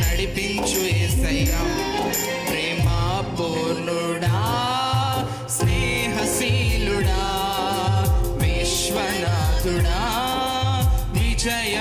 నడిపించు ఏసయ్యా. ప్రేమ పూర్ణుడా స్నేహశీలుడా విశ్వనాథుడా విజయ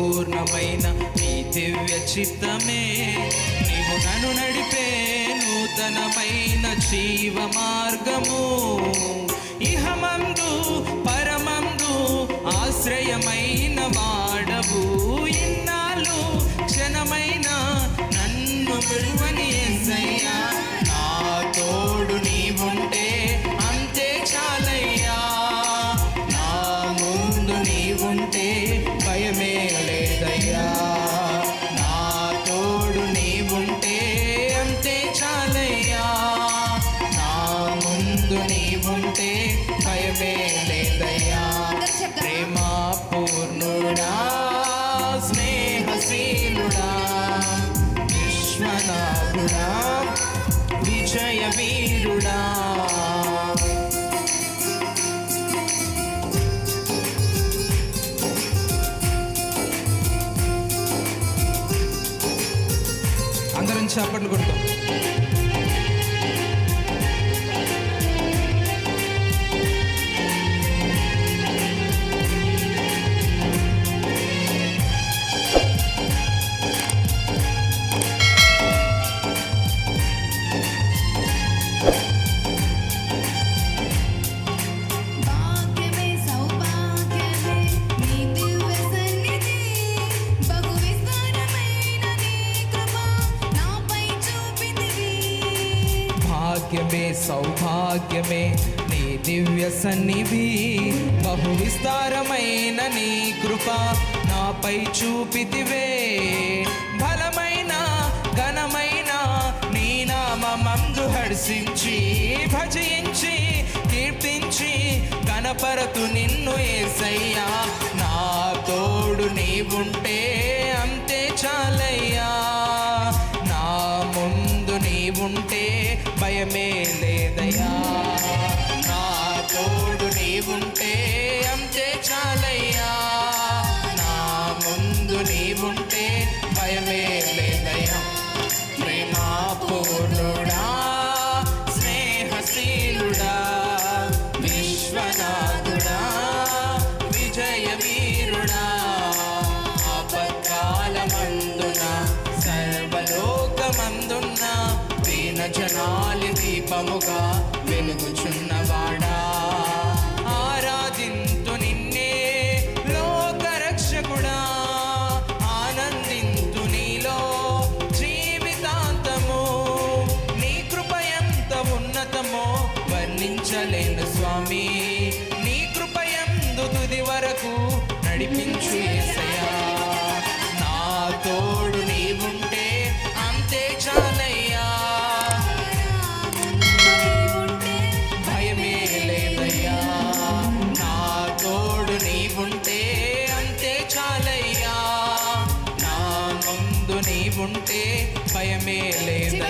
పరిపూర్ణమైన నీ దివ్య చిత్తమే. నీవు నన్ను నడిపే నూతనమైన జీవ మార్గము భయమే లేదయ్యా ప్రేమ పూర్ణుడా స్నేహశీలుడా విశ్వనాథుడా విజయ వీరుడా అందరం చప్పట్లు కొడతాం. భాగ్యమే సౌభాగ్యమే. నీ దివ్య సన్నిధి బహు విస్తారమైన నీ కృప నాపై చూపితివే. బలమైన ఘనమైన నీ నామందు హర్షించి భజయించి కీర్తించి కనపరతు నిన్ను ఏసయ్యా. నా తోడు నీవుంటే అంతే చాలయ్యా. నా ముందు నీవుంటే భయమే లేదయ్యా. నా తోడు నీవుంటే అంతే చాలయ్యా. నా ముందు నీవుంటే భయమే లేదయ్యా. ప్రేమా పూర్ణుడా స్నేహశీలుడా విశ్వనాథుడా విజయవీరుడా ఆపత్కాలమందున సర్వలోకమందున్న దీన జనాలి దీపముగా వెలుగుచున్నవాడా? ఆరాధింతు నిన్నే లోకరక్షకుడా. ఆనందింతు నీలో జీవితాంతము. నీ కృప ఎంత ఉన్నతమో వర్ణించలేను స్వామి. నీ కృప ఎందు తుది వరకు నడిపించు ఉంటే భయమే లేదయ్యా.